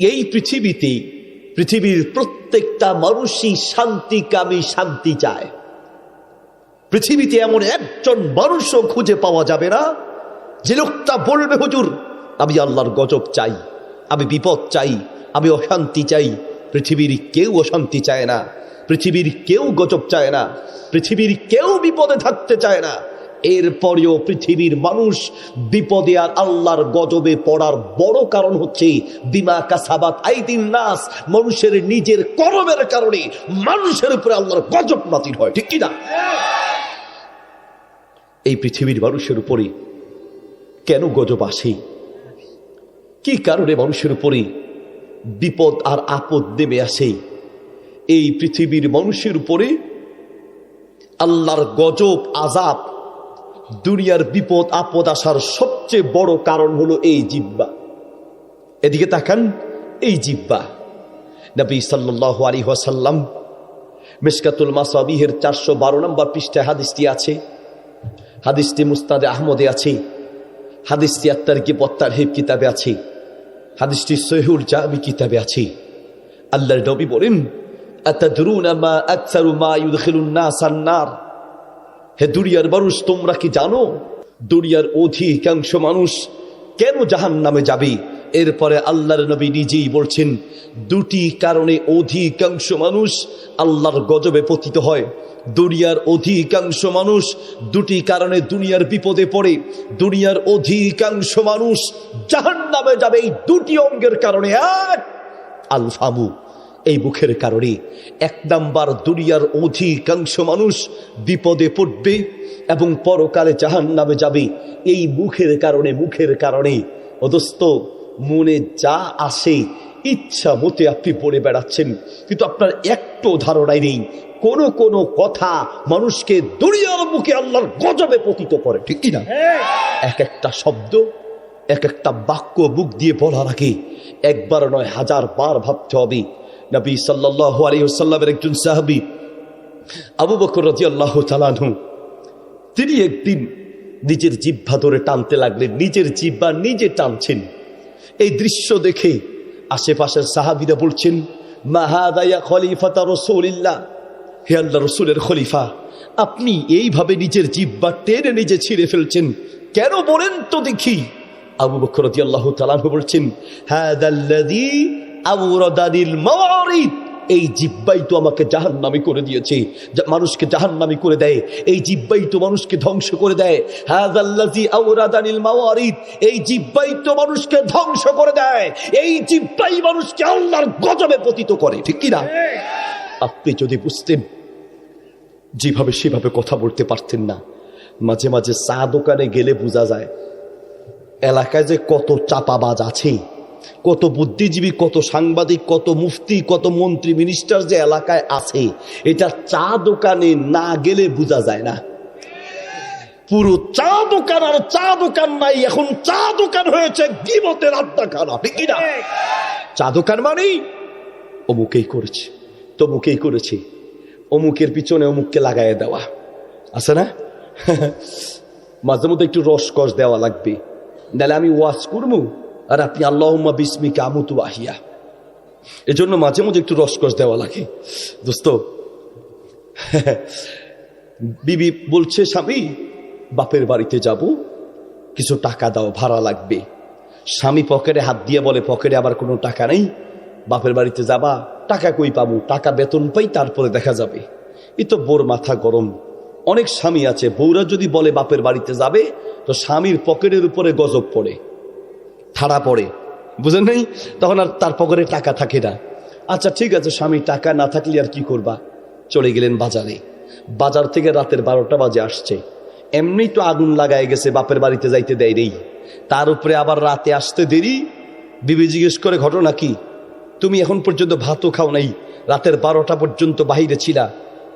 এই পৃথিবীতে, পৃথিবীর প্রত্যেকটা মানুষই শান্তিকামী শান্তি চায়। পৃথিবীতে এমন একজন মানুষও খুঁজে পাওয়া যাবে না, যে লোকটা বলবে, হুজুর, আমি আল্লাহর গজব চাই, আমি বিপদ চাই, আমি অশান্তি চাই, পৃথিবীর কেউ অশান্তি চায় না, পৃথিবীর কেউ গজব চায় না, পৃথিবীর কেউ বিপদে থাকতে চায় না। এরপরেও পৃথিবীর মানুষ বিপদে আর আল্লাহর গজবে পড়ার বড় কারণ হচ্ছে, বিমা কাসাবাত আইদিন নাস, মানুষের নিজের করমের কারণে মানুষের উপরে আল্লাহর গজব নাতির হয়, ঠিক কিনা? এই পৃথিবীর মানুষের উপরে কেন গজব আসে? কি কারণে মানুষের উপরে বিপদ আর আপদ নেমে আসে? এই পৃথিবীর মানুষের উপরে আল্লাহর গজব আজাব দুনিয়ার বিপদ, আপদ আসার সবচেয়ে বড় কারণ হলো এই জিব্বা। এদিকে তাকান, এই জিব্বা। নবী সাল্লাহ আলী ওয়াসাল্লাম মিসকাতুল মাসাবিহের চারশো বারো নম্বর পৃষ্ঠায় হাদিসটি আছে। হাদিসটি মুস্তাদে আহমদে আছে। হাদিসটি আত্মার কি পত্তার হেব কিতাবে আছে। হাদিসটি সহিউল জামি কিতাবে আছে। আল্লাহর নবী বলেন, আতাদরুনা মা আকসারু মা হে দুনিয়ার মানুষ, তোমরা কি জানো? দুনিয়ার অধিকাংশ মানুষ কেন জাহান নামে যাবে? এরপরে আল্লাহর নবী নিজেই বলছেন, দুটি কারণে অধিকাংশ মানুষ আল্লাহর গজবে পতিত হয়। দুনিয়ার অধিকাংশ মানুষ দুটি কারণে দুনিয়ার বিপদে পড়ে। দুনিয়ার অধিকাংশ মানুষ জাহান নামে যাবে এই দুটি অঙ্গের কারণে এক, আলফামু। এই মুখের কারণে এক নাম্বার দুনিয়ার অধিকাংশ মানুষ বিপদে পড়বে এবং পরকালে জাহান নামে যাবে। এই মুখের কারণে মুখের কারণে। অদস্ত মনে যা আসে ইচ্ছা মতে আপনি পড়ে বেড়াচ্ছেন। কিন্তু আপনার একটু ধারণাই নেই। কোন কোন কথা মানুষকে দুনিয়ার মুখে আল্লাহর গজবে পতিত করে। ঠিক কিনা? এক একটা শব্দ এক একটা বাক্য মুখ দিয়ে বলার আগে একবার নয় হাজার বার ভাবতে হবে। নবী সাল্লাহ আলিয়াল্লামের একজন সাহাবি, আবু বকর রাজি আল্লাহ তালানহু তিনি একদিন নিজের জিব্বা ধরে টানতে লাগলেন, নিজের জিব্বা নিজে টানছেন। এই দৃশ্য দেখে আশেপাশের সাহাবিরা বলছেন মাহাদায়া খলিফাতা রসুলিল্লাহ? হে আল্লাহ রসুলের খলিফা, আপনি এইভাবে নিজের জিব্বা টেনে নিজে ছিঁড়ে ফেলছেন। কেন বলেন তো দেখি। আবু বকর রাজি আল্লাহ তালানহু বলছেন হাদাল্লাযী এই জিব্বাই তো আমাকে জাহান নামি করে দিয়েছে। মানুষকে জাহান নামি করে দেয়, এই জিব্বাই তো মানুষকে ধ্বংস করে দেয়। হাজাল্লাজি এই জিব্বাই তো মানুষকে ধ্বংস করে দেয়। এই জিব্বাই মানুষকে আল্লাহর গজবে পতিত করে, ঠিক কি না? আপনি যদি বুঝতেন যেভাবে সেভাবে কথা বলতে পারতেন না, মাঝে মাঝে চা দোকানে গেলে বোঝা যায়, এলাকায় যে কত চাপাবাজ আছে কত বুদ্ধিজীবী, কত সাংবাদিক, কত মুফতি, কত মন্ত্রী মিনিস্টার যে এলাকায় আছে, এটা চা দোকানে না গেলে বোঝা যায় না। পুরো চা দোকান আর চা দোকান নাই, এখন চা দোকান হয়েছে গিবতের আড্ডাখানা, ঠিক না চা দোকান মানেই অমুকেই করেছে, তমুকেই করেছে, অমুকের পিছনে অমুককে লাগাই দেওয়া, আছে না? মাঝে মধ্যে একটু রসকস দেওয়া লাগবে নাহলে আমি ওয়াজ করব। আর আপনি আল্লাহম্মা বিস্মিকা আমুতু আহিয়া এজন্য মাঝে মাঝে একটু রসকস দেওয়া লাগে। দোস্ত, বিবি বলছে, স্বামী, বাপের বাড়িতে যাব, কিছু টাকা দাও, ভাড়া লাগবে। স্বামী পকেটে হাত দিয়ে বলে, পকেটে আবার কোনো টাকা নেই, বাপের বাড়িতে যাবা, টাকা কই পাবো? টাকা বেতন পাই তারপরে দেখা যাবে। এ তো বোর মাথা গরম। অনেক স্বামী আছে, বউরা যদি বলে বাপের বাড়িতে যাবে, তো স্বামীর পকেটের উপরে গজব পড়ে। ঠাড়া পড়ে। বুঝেন নেই? তখন আর তার পকেটে টাকা থাকে না। আচ্ছা ঠিক আছে স্বামী, টাকা না থাকলে আর কি করবা? চলে গেলেন বাজারে। বাজার থেকে রাতের বারোটা বাজে আসছে। এমনি তো আগুন লাগায় গেছে, বাপের বাড়িতে যাইতে দেয় নেই। তার উপরে আবার রাতে আসতে দেরি? বিবি জিজ্ঞেস করে, ঘটনা কি? তুমি এখন পর্যন্ত ভাতও খাও নাই। রাতের বারোটা পর্যন্ত বাহিরে ছিলা।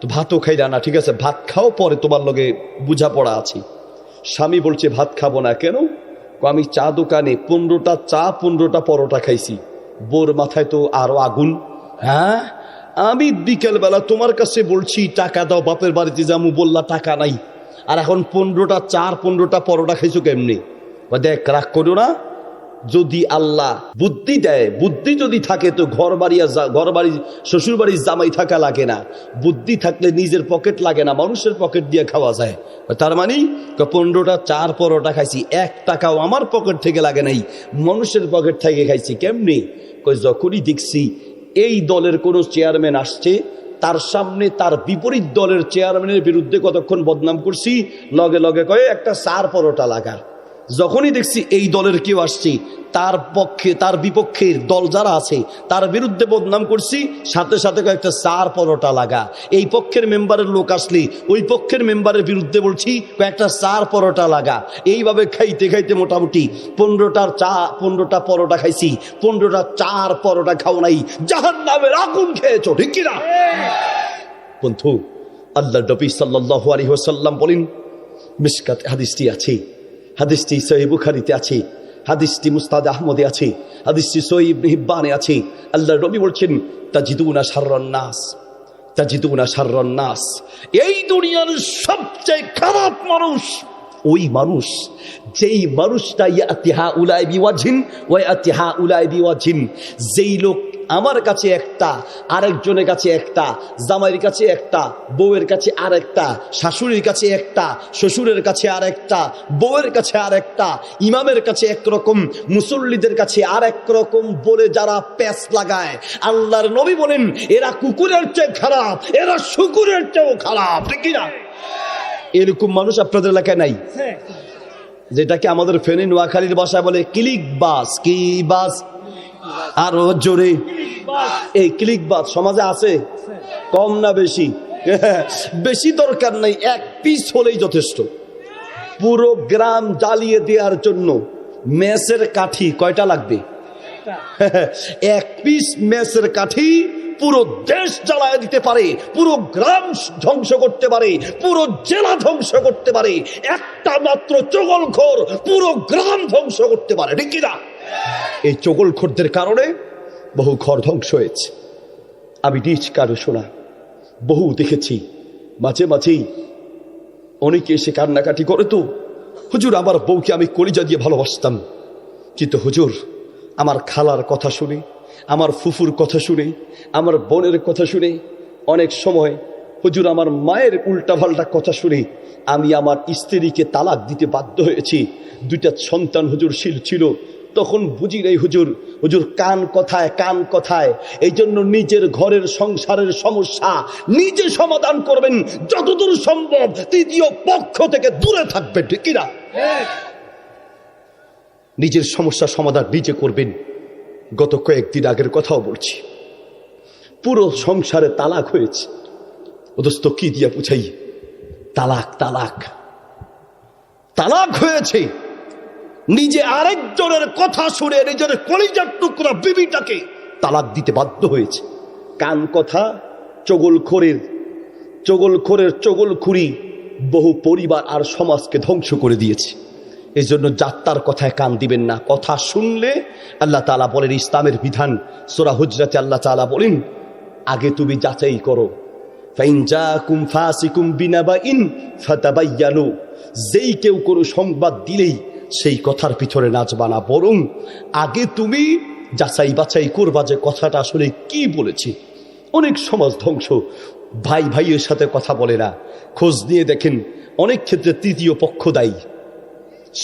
তো ভাতও খাইলা না, ঠিক আছে? ভাত খাও, পরে তোমার লগে বুঝাপড়া আছে। স্বামী বলছে, ভাত খাব না কেন? আমি চা দোকানে পনেরোটা, চা পনেরোটা পরোটা খাইছি। বোর মাথায় তো আরও আগুন। হ্যাঁ? আমি বিকেলবেলা তোমার কাছে বলছি, টাকা দাও, বাপের বাড়িতে যাব বললা, টাকা নাই। আর এখন পনেরোটা, চার পনেরোটা পরোটা খাইছো কেমনি? বা দেখ, রাগ করো না। যদি আল্লাহ বুদ্ধি দেয়, বুদ্ধি যদি থাকে তো ঘর বাড়ি ঘর বাড়ি শ্বশুর বাড়ির জামাই থাকা লাগে না। বুদ্ধি থাকলে নিজের পকেট লাগে না, মানুষের পকেট দিয়ে খাওয়া যায়। তার মানে পনেরোটা, চার পরোটা খাইছি, এক টাকাও আমার পকেট থেকে লাগে নাই, মানুষের পকেট থেকে খাইছি। কেমনি? কই, যখনই দেখছি এই দলের কোনো চেয়ারম্যান আসছে, তার সামনে তার বিপরীত দলের চেয়ারম্যানের বিরুদ্ধে কতক্ষণ বদনাম করছি, লগে লগে কয়ে একটা চার পরোটা লাগার। যখনই দেখছি এই দলের কেউ আসছে, তার পক্ষে, তার বিপক্ষের দল যারা আছে, তার বিরুদ্ধে বদনাম করছি, সাথে সাথে কয়েকটা চার পরোটা লাগা। এই পক্ষের মেম্বারের লোক আসলে, ওই পক্ষের মেম্বারের বিরুদ্ধে বলছি, কয়েকটা চার পরোটা লাগা। এইভাবে খাইতে খাইতে মোটামুটি পনেরোটার চা, পনেরোটা পরোটা খাইছি, পনেরোটা চার পরোটা খাও নাই। জাহান নামের আগুন খেয়েছো, ঠিক কিনা? বন্ধু আল্লাহ নবী সাল্লাল্লাহু আলাইহি ওয়াসাল্লাম বলেন, মিসকাত হাদিসটি আছে। হাদিসটি সহি বুখারিতে আছে, হাদিসটি মুস্তাদ আহমদে আছে, হাদিসটি সহিব হিব্বানে আছে। আল্লাহ রবি বলছেন, তাজিদুনা নাস তাজিদুনা নাস। এই দুনিয়ার সবচেয়ে খারাপ মানুষ ওই মানুষ, যেই মানুষটা, ইয়াতিহা উলাই বিওয়াজিন ওয়া ইয়াতিহা উলাই বিওয়াজিন, যেই লোক আমার কাছে একটা, আরেকজনের কাছে একটা, জামাইয়ের কাছে একটা, বউয়ের কাছে আরেকটা, শাশুড়ির কাছে একটা, শ্বশুরের কাছে আরেকটা, বউয়ের কাছে আরেকটা, ইমামের কাছে একরকম, মুসল্লিদের কাছে আর রকম বলে যারা প্যাস লাগায়, আল্লাহর নবী বলেন, এরা কুকুরের চেয়ে খারাপ, এরা শুকুরের চেয়েও খারাপ, ঠিক না এরকম মানুষ আপনাদের এলাকায় নাই। যেটাকে আমাদের ফেনী নোয়াখালীর ভাষায় বলে ক্লিক বাস, কি বাস? আরও জোরে। এই ক্লিক বাস সমাজে আছে? কম না বেশি? বেশি দরকার নাই, এক পিস হলেই যথেষ্ট। পুরো গ্রাম জ্বালিয়ে দেওয়ার জন্য মেসের কাঠি কয়টা লাগবে? এক পিস মেসের কাঠি পুরো দেশ জ্বালায় দিতে পারে, পুরো গ্রাম ধ্বংস করতে পারে, পুরো জেলা ধ্বংস করতে পারে, একটা মাত্র চগলখোর পুরো গ্রাম ধ্বংস করতে পারে, ঠিক কিনা এই চগলখোরদের কারণে বহু ঘর ধ্বংস হয়েছে। আমি নিজ কারও শোনা, বহু দেখেছি, মাঝে মাঝেই অনেকে এসে কান্নাকাটি করে তো, হুজুর, আমার বউকে আমি কলিজা দিয়ে ভালোবাসতাম। কিন্তু হুজুর, আমার খালার কথা শুনে আমার ফুফুর কথা শুনে আমার বোনের কথা শুনে অনেক সময় হুজুর আমার মায়ের উল্টাপাল্টা কথা শুনে আমি আমার স্ত্রীকে তালাক দিতে বাধ্য হয়েছি। দুইটা সন্তান হুজুর শিল ছিল। তখন বুঝি নেই হুজুর হুজুর কান কথায় কান কথায় এই জন্য নিজের ঘরের সংসারের সমস্যা নিজে সমাধান করবেন। যতদূর সম্ভব তৃতীয় পক্ষ থেকে দূরে থাকবেন ঠিক কিনা? নিজের সমস্যা সমাধান নিজে করবেন। গত কয়েকদিন আগের কথাও বলছি। পুরো সংসারে তালাক হয়েছে। অদস্ত কি দিয়া বুঝাই? তালাক তালাক। তালাক হয়েছে। নিজে আরেকজনের কথা শুনে নিজের কলিজার টুকরা বিবিটাকে তালাক দিতে বাধ্য হয়েছে। কান কথা চগলখোরের চগলখোরের চগলখুরি বহু পরিবার আর সমাজকে ধ্বংস করে দিয়েছে। এই জন্য যাত্রার কথায় কান দিবেন না। কথা শুনলে আল্লাহ তালা বলেন, ইসলামের বিধান, সোরা হুজরাতে আল্লাহ তালা বলেন, আগে তুমি যাচাই করো। যেই কেউ কোনো সংবাদ দিলেই সেই কথার পিছনে নাচবা না। বরং আগে তুমি যাচাই বাছাই করবা যে কথাটা আসলে কি বলেছি। অনেক সমাজ ধ্বংস, ভাই ভাইয়ের সাথে কথা বলে না। খোঁজ নিয়ে দেখেন, অনেক ক্ষেত্রে তৃতীয় পক্ষ দায়ী।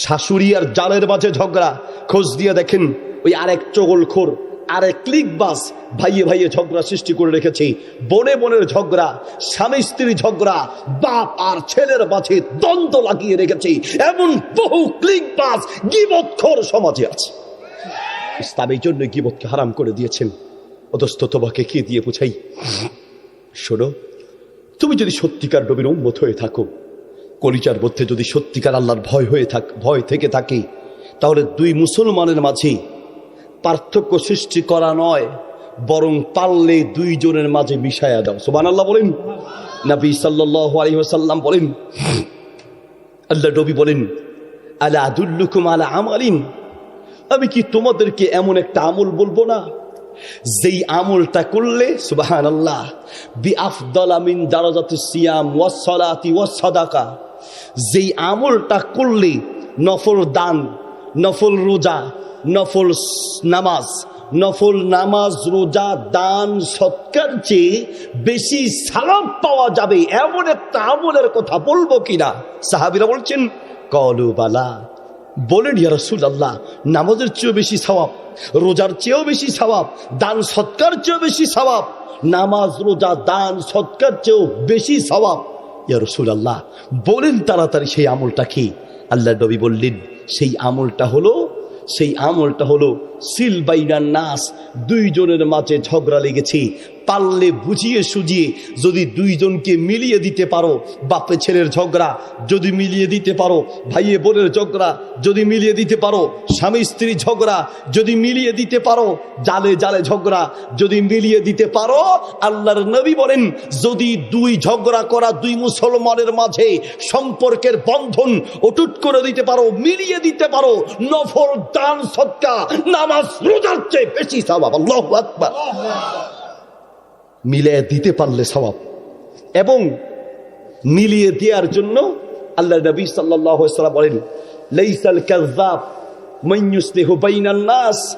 শাশুড়ি আর জালের মাঝে ঝগড়া। খোঁজ দিয়ে দেখেন ওই আরেক চগলখোর, আরেক ক্লিক বাস ভাইয়ে ভাইয়ে ঝগড়া সৃষ্টি করে রেখেছে। বনে বনের ঝগড়া, স্বামী স্ত্রী ঝগড়া, বাপ আর ছেলের মাঝে দ্বন্দ্ব লাগিয়ে রেখেছে। এমন বহু ক্লিক বাস গিবৎখোর সমাজে আছে। ইসলাম এই জন্য গিবতকে হারাম করে দিয়েছেন। অদস্ত তোমাকে কে দিয়ে বুঝাই? শোনো, তুমি যদি সত্যিকার নবীর উন্মত হয়ে থাকো কলিজার মধ্যে যদি সত্যিকার আল্লাহর ভয় হয়ে থাক, ভয় থেকে থাকে, তাহলে দুই মুসলমানের মাঝে পার্থক্য সৃষ্টি করা নয়, বরং পারলে দুইজনের মাঝে মিশায়া দাও। সোবান আল্লাহ বলেন। নবী সাল্লাহ আলী সাল্লাম বলেন, আল্লাহ নবী বলেন, আলা আদুল্লুকুম আলা আমালিন? আমি কি তোমাদেরকে এমন একটা আমল বলব না? যেই আমলটা করলে সুবাহান আল্লাহ বি আফদাল আফদলামিন দারাজাতু সিয়াম ওয়াসসালাতি ওয়াসসাদাকা যেই আমলটা করলে নফল দান, নফল রোজা, নফল নামাজ নফল নামাজ, রোজা, দান, সৎকার চেয়ে বেশি সালাম পাওয়া যাবে। এমন একটা আমলের কথা বলব কিনা? সাহাবিরা বলছেন কলুবালা বলেন, ইয়া রাসূলুল্লাহ, নামাজের চেয়েও বেশি সওয়াব, রোজার চেয়েও বেশি সওয়াব, দান, সৎকার চেয়েও বেশি সওয়াব, নামাজ, রোজা, দান, সৎকার চেয়েও বেশি সওয়াব। ইয়া আল্লাহ বলেন তাড়াতাড়ি সেই আমলটা কি? আল্লাহ নবী বললেন, সেই আমলটা হলো, সেই আমলটা হলো সিল বাইনার নাস, দুইজনের মাঝে ঝগড়া লেগেছে। পারলে বুঝিয়ে সুজিয়ে যদি দুইজনকে মিলিয়ে দিতে পারো, বাপে ছেলের ঝগড়া যদি মিলিয়ে দিতে পারো, ভাইয়ে বোনের ঝগড়া যদি মিলিয়ে দিতে পারো, স্বামী স্ত্রী ঝগড়া যদি মিলিয়ে দিতে পারো, জালে জালে ঝগড়া যদি মিলিয়ে দিতে পারো, আল্লাহর নবী বলেন, যদি দুই ঝগড়া করা দুই মুসলমানের মাঝে সম্পর্কের বন্ধন অটুট করে দিতে পারো, মিলিয়ে দিতে পারো, নফল দান সৎকা চেয়ে বেশি সওয়াব আল্লাহু আকবার। দিতে পারলে সওয়াব এবং মিলিয়ে দেওয়ার জন্য আল্লাহ নবী ওয়াসাল্লাম বলেন, লাইসাল নাস।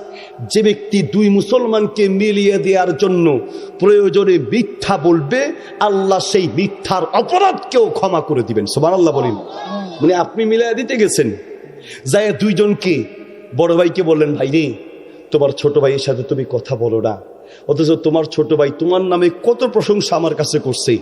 যে ব্যক্তি দুই মুসলমানকে মিলিয়ে দেওয়ার জন্য প্রয়োজনে মিথ্যা বলবে, আল্লাহ সেই মিথ্যার অপরাধকেও ক্ষমা করে দিবেন। সোমান আল্লাহ বলেন। মানে আপনি মিলিয়ে দিতে গেছেন। যায় দুইজনকে বড় ভাইকে বললেন ভাই রে তোমার ছোট ভাইয়ের সাথে তুমি কথা বলো না। অথচ তোমার ছোট ভাই তোমার নামে কত প্রশংসা আমার কাছে করছে।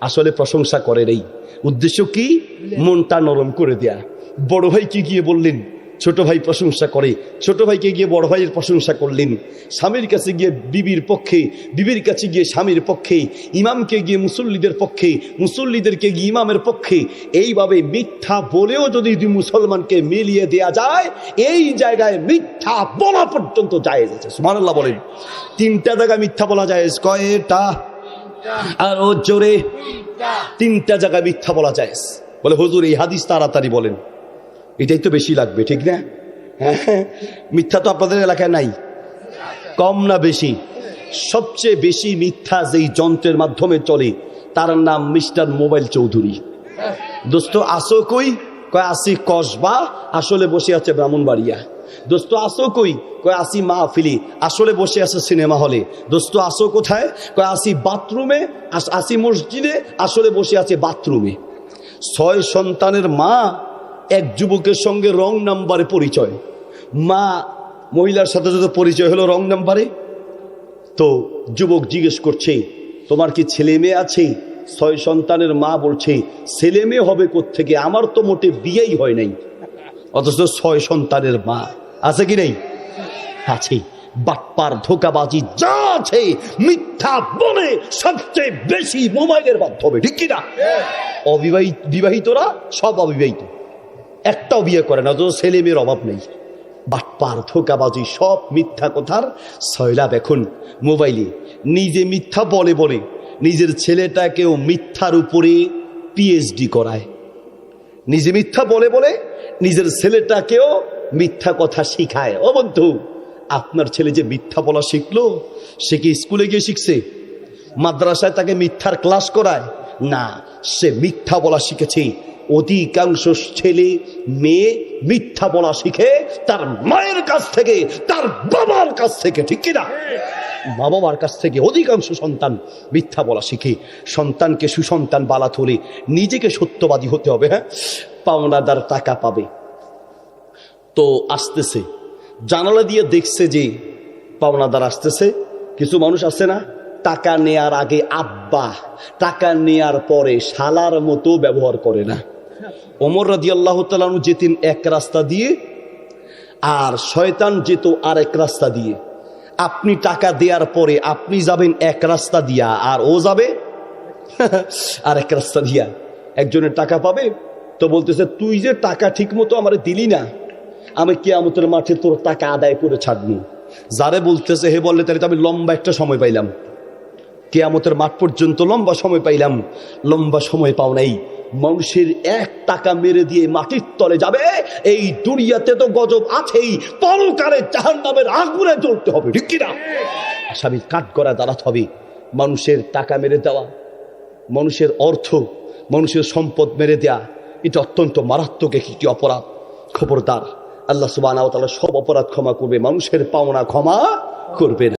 আসলে প্রশংসা করে নেই। উদ্দেশ্য কি? মনটা নরম করে দেয়া। বড় ভাইকে গিয়ে বললেন ছোট ভাই প্রশংসা করে, ছোট ভাইকে গিয়ে বড় ভাইয়ের প্রশংসা করলেন। স্বামীর কাছে গিয়ে বিবির পক্ষে, বিবির কাছে গিয়ে স্বামীর পক্ষে, ইমামকে গিয়ে মুসল্লিদের পক্ষে, মুসল্লিদেরকে গিয়ে ইমামের পক্ষে। এইভাবে মিথ্যা বলেও যদি মুসলমানকে মিলিয়ে দেয়া যায়, এই জায়গায় মিথ্যা বলা পর্যন্ত জায়েজ আছে। সুবহানাল্লাহ বলেন। তিনটা জায়গায় মিথ্যা বলা জায়েজ। কয়টা? আর ও জোরে। তিনটা জায়গায় মিথ্যা বলা যায় বলে, হুজুর, এই হাদিস তাড়াতাড়ি বলেন। এটাই তো বেশি লাগবে, ঠিক না? হ্যাঁ মিথ্যা তো আপনাদের এলাকায় নাই। কম না বেশি। সবচেয়ে বেশি মিথ্যা যেই যন্ত্রের মাধ্যমে চলে, তার নাম মিস্টার মোবাইল চৌধুরী। দোস্ত, আসো কই? কয়, আসি কসবা, আসলে বসে আছে ব্রাহ্মণবাড়িয়া। দোস্ত, আসো কই? কয়, আসি মাহফিলি, আসলে বসে আছে সিনেমা হলে। দোস্ত, আসো কোথায়? কয়, আসি বাথরুমে আসি মসজিদে, আসলে বসে আছে বাথরুমে। ছয় সন্তানের মা এক যুবকের সঙ্গে রং নাম্বারে পরিচয়। মা মহিলার সাথে সাথে পরিচয় হলো রং নাম্বারে। তো যুবক জিজ্ঞেস করছে তোমার কি ছেলে মেয়ে আছে? ছয় সন্তানের মা বলছে ছেলে মেয়ে হবে থেকে আমার তো মোটে বিয়েই হয় নাই। অথচ ছয় সন্তানের মা আছে কি নেই? আছে। বাটপার ধোকাবাজি যা আছে মিথ্যা বলে সবচেয়ে বেশি মোবাইলের মাধ্যমে ঠিক কিনা অবিবাহিত বিবাহিতরা সব অবিবাহিত। একটাও বিয়ে করে না, অথচ ছেলে মেয়ের অভাব নেই। বাটপার ধোকাবাজি, সব মিথ্যা কথার সয়লাভ এখন মোবাইলে। নিজে মিথ্যা বলে বলে নিজের ছেলেটাকেও মিথ্যার উপরে পিএইচডি করায়। নিজে মিথ্যা বলে বলে নিজের ছেলেটাকেও মিথ্যা কথা শিখায়। ও বন্ধু, আপনার ছেলে যে মিথ্যা বলা শিখলো, সে কি স্কুলে গিয়ে শিখছে? মাদ্রাসায় তাকে মিথ্যার ক্লাস করায়? না, সে মিথ্যা বলা শিখেছে। অধিকাংশ ছেলে মেয়ে মিথ্যা বলা শিখে, তার মায়ের কাছ থেকে, তার বাবার কাছ থেকে, ঠিক কিনা? মা বাবার কাছ থেকে অধিকাংশ সন্তান মিথ্যা বলা শিখে। সন্তানকে সুসন্তান বালা তোলে। নিজেকে সত্যবাদী হতে হবে হ্যাঁ? পাওনাদার টাকা পাবে। তো আসতেছে। জানালা দিয়ে দেখছে যে পাওনাদার আসতেছে। কিছু মানুষ আসছে না? টাকা নেয়ার আগে আব্বা, টাকা নেয়ার পরে শালার মতো ব্যবহার করে না। ওমর রাজি আল্লাহ তালু যেতেন এক রাস্তা দিয়ে, আর শয়তান যেত আর এক রাস্তা দিয়ে। আপনি টাকা দেওয়ার পরে আপনি যাবেন এক রাস্তা দিয়া, আর ও যাবে আর এক রাস্তা দিয়া। একজনের টাকা পাবে, তো বলতেছে, তুই যে টাকা ঠিক মতো আমার দিলি না, আমি কেয়ামতের মাঠে তোর টাকা আদায় করে ছাড়বো। যারে বলতেছে, হে বললে, তাহলে তো আমি লম্বা একটা সময় পাইলাম। কেয়ামতের মাঠ পর্যন্ত লম্বা সময় পাইলাম, লম্বা সময় পাও নাই। মানুষের এক টাকা মেরে দিয়ে মাটির তলে যাবে, এই দুনিয়াতে তো গজব আছেই। পরকালে জাহান নামের আগুনে জ্বলতে হবে, ঠিক কিনা? আসামি কাঠ করা দাঁড়াতে হবে। মানুষের টাকা মেরে দেওয়া, মানুষের অর্থ, মানুষের সম্পদ মেরে দেয়া, এটা অত্যন্ত মারাত্মক একটি অপরাধ। খবরদার, আল্লাহ সুবাহ সব অপরাধ ক্ষমা করবে, মানুষের পাওনা ক্ষমা করবে না।